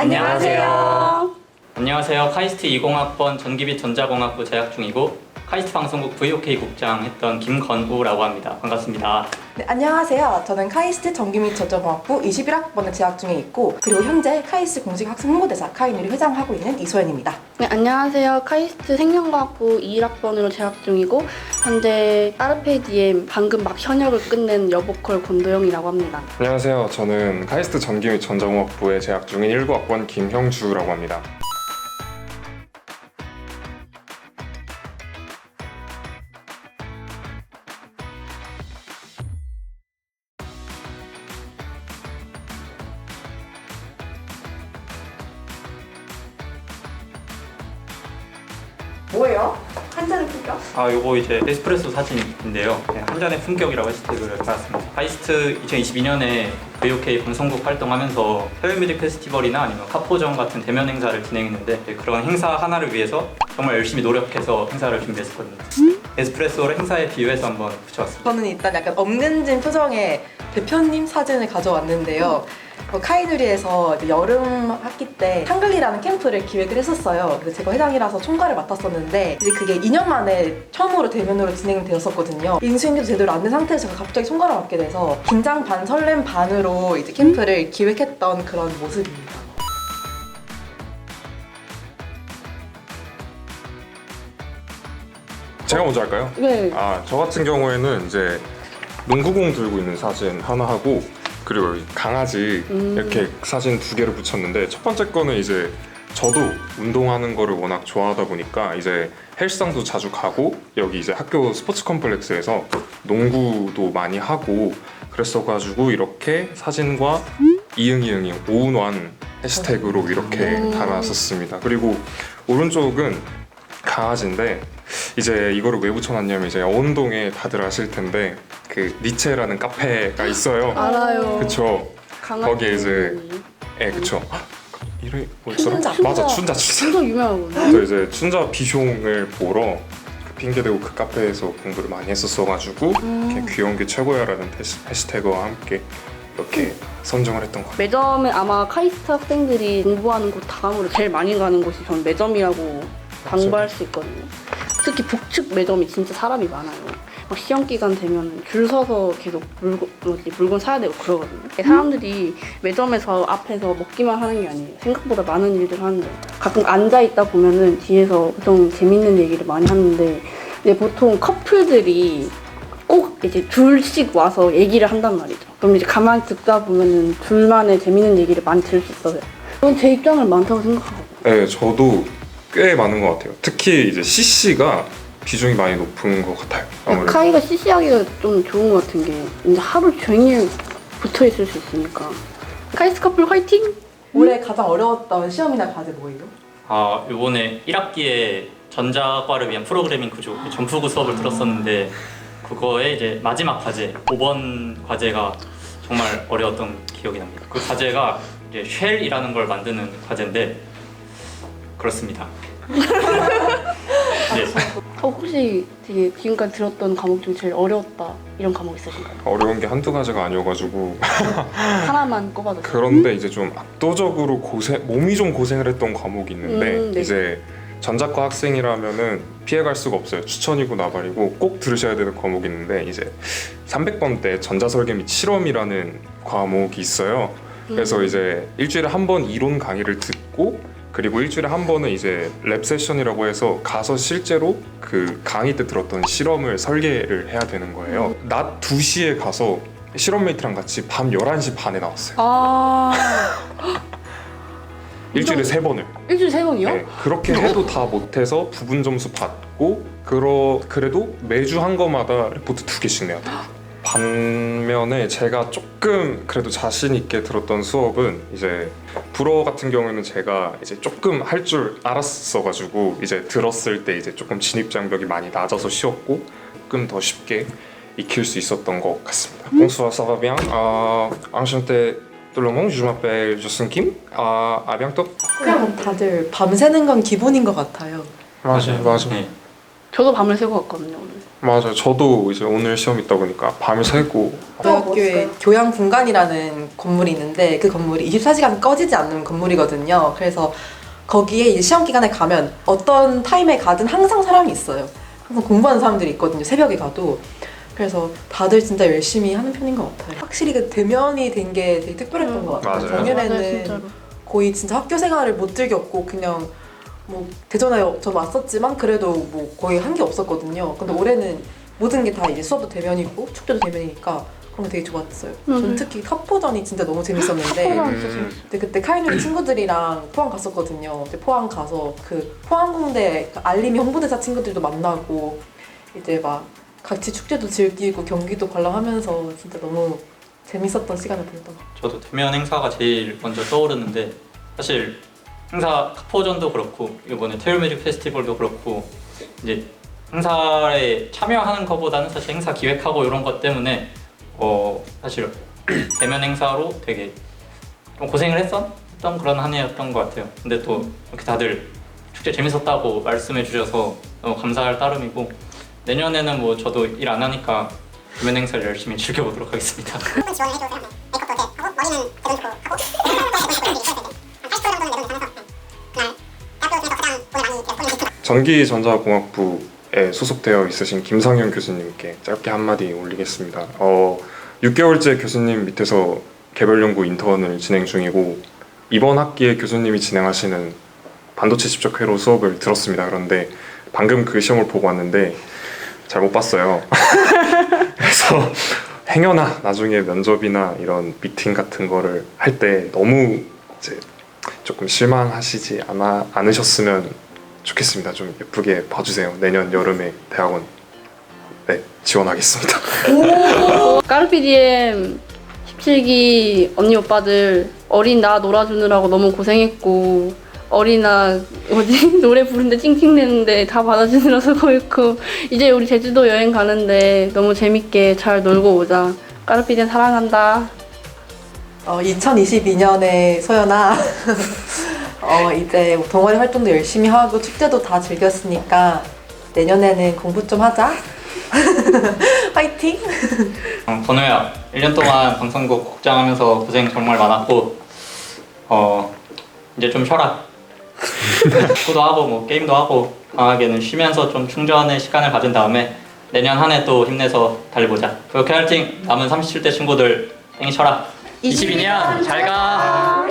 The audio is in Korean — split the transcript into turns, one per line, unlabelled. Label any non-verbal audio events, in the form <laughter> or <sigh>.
안녕하세요.
안녕하세요. 카이스트 20학번 전기빛 전자공학부 재학 중이고 카이스트 방송국 VOK 국장 했던 김건우라고 합니다. 반갑습니다.
네, 안녕하세요. 저는 카이스트 전기및 전자공학부 21학번에 재학 중에 있고 그리고 현재 카이스트 공식 학생 홍보대사 카이누리 회장하고 있는 이소연입니다.
네, 안녕하세요. 카이스트 생명과학부 21학번으로 재학 중이고 현재 아르페 디엠 방금 막 현역을 끝낸 여보컬 권도영이라고 합니다.
안녕하세요. 저는 카이스트 전기 및 전자공학부에 재학 중인 19학번 김형주라고 합니다.
뭐예요? 한 잔의 품격?
아, 요거 이제 에스프레소 사진인데요. 네, 한 잔의 품격이라고 해시태그를 달았습니다. 카이스트 2022년에 VOK 방송국 활동하면서 해외 뮤직 페스티벌이나 아니면 카포전 같은 대면 행사를 진행했는데 이제 그런 행사 하나를 위해서 정말 열심히 노력해서 행사를 준비했었거든요. 에스프레소를 행사에 비유해서 한번 붙여왔습니다.
저는 일단 약간 없는 진 표정의 대표님 사진을 가져왔는데요. 어, 카이누리에서 이제 여름 학기 때 한글리라는 캠프를 기획을 했었어요. 그래서 제가 회장이라서 총괄을 맡았었는데 이제 그게 2년 만에 처음으로 대면으로 진행되었었거든요. 인수인계도 제대로 안 된 상태에서 제가 갑자기 총괄을 맡게 돼서 긴장 반 설렘 반으로 이제 캠프를 기획했던 그런 모습입니다.
제가 먼저 할까요?
네.
아, 저 같은 경우에는 이제 농구공 들고 있는 사진 하나 하고 그리고 여기 강아지
음.
이렇게 사진 두 개를 붙였는데 첫 번째 거는 이제 저도 운동하는 거를 워낙 좋아하다 보니까 이제 헬스장도 자주 가고 여기 이제 학교 스포츠 컴플렉스에서 농구도 많이 하고 그랬어가지고 이렇게 사진과 이응이응이 오운완 해시태그로 이렇게
음.
달았었습니다. 그리고 오른쪽은 강아지인데 이제 이거를 왜 붙여놨냐면 이제 어운동에 다들 아실 텐데 그 니체라는 카페가 있어요. <gasps>
알아요.
그쵸?
강아지.
거기에 이제 예, 그쵸? 이름이 뭐였더라?
춘자.
맞아, 춘자, 춘자.
진짜 유명하거든요.
저 이제 춘자 비숑을 보러 그 핑계대고 그 카페에서 공부를 많이 했었어가지고
음.
이렇게 귀여운 게 최고야라는 해시- 해시태그와 함께 이렇게 선정을 했던 것 같아요.
매점에 아마 카이스트 학생들이 공부하는 곳 다음으로 제일 많이 가는 곳이 전 매점이라고 당부할 수 있거든요. 특히 북측 매점이 진짜 사람이 많아요. 막 시험 기간 되면 줄 서서 계속 물건 뭐지 물건 사야 되고 그러거든요. 사람들이 매점에서 앞에서 먹기만 하는 게 아니에요. 생각보다 많은 일들 하는데 가끔 앉아 있다 보면은 뒤에서 보통 재밌는 얘기를 많이 하는데 근데 보통 커플들이 꼭 이제 둘씩 와서 얘기를 한단 말이죠. 그럼 이제 가만히 듣다 보면은 둘만의 재밌는 얘기를 많이 들을 수 있어요. 저는 제 입장은 많다고 생각하거든요.
네, 저도 꽤 많은 것 같아요. 특히 이제 CC가 비중이 많이 높은 것 같아요. 아무래도.
카이가 CC하기가 좀 좋은 것 같은 게 이제 하루 종일 붙어 있을 수 있으니까. 카이스트 커플 화이팅!
올해 가장 어려웠던 시험이나 과제 뭐예요?
아, 이번에 1학기에 전자과를 위한 프로그래밍 구조 점프구 수업을 들었었는데 그거에 이제 마지막 과제 5번 과제가 정말 어려웠던 기억이 납니다. 그 과제가 이제 쉘이라는 걸 만드는 과제인데 그렇습니다. <laughs> 네.
어, 혹시 되게 지금까지 들었던 과목 중 제일 어려웠다 이런 과목 있으신가요?
어려운 게 한두 가지가 아니어가지고 <laughs>
하나만 꼽아도 돼요?
그런데 이제 좀 압도적으로 고생 몸이 좀 고생을 했던 과목이 있는데
음, 네.
이제 전자과 학생이라면은 피해갈 수가 없어요 추천이고 나발이고 꼭 들으셔야 되는 과목이 있는데 이제 300번 때 전자설계 및 실험이라는 과목이 있어요 그래서
음.
이제 일주일에 한 번 이론 강의를 듣고 그리고 일주일에 한 번은 이제 랩 세션이라고 해서 가서 실제로 그 강의 때 들었던 실험을 설계를 해야 되는 거예요 낮 2시에 가서 실험 메이트랑 같이 밤 11시 반에 나왔어요
아 <gasps>
일주일에 세 번을.
일주일에 세 번이요?
네, 그렇게 해도 다 못해서 부분 점수 받고 그러 그래도 매주 한 거마다 리포트 두 개씩 내야 돼요. 반면에 제가 조금 그래도 자신 있게 들었던 수업은 이제 불어 같은 경우에는 제가 이제 조금 할 줄 알았어가지고 이제 들었을 때 이제 조금 진입 장벽이 많이 낮아서 쉬웠고 조금 더 쉽게 익힐 수 있었던 것 같습니다. Euh, enchanté tout le monde, je m'appelle Justin Kim. Euh, à bientôt.
그냥 다들 밤새는 건 기본인 것 같아요.
맞아요, 맞아요.
네.
저도 밤을 새고 갔거든요 오늘.
맞아요. 저도 이제 오늘 시험 있다 보니까 밤을 새고
대학교에. 교양 분간이라는 건물이 있는데 그 건물이 24시간 꺼지지 않는 건물이거든요. 그래서 거기에 이제 시험 기간에 가면 어떤 타임에 가든 항상 사람이 있어요. 항상 공부하는 사람들이 있거든요. 새벽에 가도. 그래서 다들 진짜 열심히 하는 편인 것 같아요. 확실히 그 대면이 된 게 되게 특별했던
음.
것 같아요.
맞아요.
작년에는
진짜로.
거의 진짜 학교 생활을 못 즐겼고 그냥 뭐 대전에 저 왔었지만 그래도 뭐 거의 한 게 없었거든요. 근데 올해는 모든 게 다 이제 수업도 대면이고 축제도 대면이니까 그런 게 되게 좋았어요.
맞아요.
전 특히 카포전이 진짜 너무 재밌었는데
음.
근데 그때 카이누리 친구들이랑 포항 갔었거든요. 근데 포항 가서 그 포항공대 그 알림이 홍보대사 친구들도 만나고 이제 막 같이 축제도 즐기고 경기도 관람하면서 진짜 너무 재밌었던 시간을 보냈던 것 같아요.
저도 대면 행사가 제일 먼저 떠오르는데 사실 행사 카포전도 그렇고 이번에 테일뮤직 페스티벌도 그렇고 이제 행사에 참여하는 것보다는 사실 행사 기획하고 이런 것 때문에 어 사실 <clears throat> 대면 행사로 되게 좀 고생을 했었던 그런 한 해였던 것 같아요. 근데 또 이렇게 다들 축제 재밌었다고 말씀해 주셔서 너무 감사할 따름이고 내년에는 뭐 저도 일 안 하니까 대면 행사를 열심히 즐겨보도록 하겠습니다. <laughs>
지원을 해줘서 메이크업도 이렇게 하고 머리는 대전주고 하고 <laughs> 80% 정도는 내돈 이상해서
전기전자공학부에 소속되어 있으신 김상현 교수님께 짧게 한마디 올리겠습니다. 어, 6개월째 교수님 밑에서 개별 연구 인턴을 진행 중이고 이번 학기에 교수님이 진행하시는 반도체 집적회로 수업을 들었습니다. 그런데 방금 그 시험을 보고 왔는데 잘 못 봤어요. <laughs> 그래서 행여나 나중에 면접이나 이런 미팅 같은 거를 할 때 너무 이제 조금 실망하시지 않아, 않으셨으면 좋겠습니다. 좀 예쁘게 봐주세요. 내년 여름에 대학원 네 지원하겠습니다.
까르피디엠 17기 언니 오빠들 어린 나 놀아주느라고 너무 고생했고 어린아 뭐지 <laughs> 노래 부르는데 찡찡대는데 다 받아주느라 수고했고 <laughs> 이제 우리 제주도 여행 가는데 너무 재밌게 잘 놀고 오자 까르피디엠 사랑한다
어, 2022년에 소연아 <laughs> 어, 이제 동아리 활동도 열심히 하고 축제도 다 즐겼으니까 내년에는 공부 좀 하자. <laughs> 화이팅!
어, 건우야 1년 동안 방송국 국장하면서 고생 정말 많았고 어 이제 좀 쉬어라. 축구도 하고 뭐 게임도 하고 강하게는 쉬면서 좀 충전의 시간을 가진 다음에 내년 한 해 또 힘내서 달려보자. 그렇게 할팅! 남은 37대 친구들 땡이 쳐라. 22년 잘 가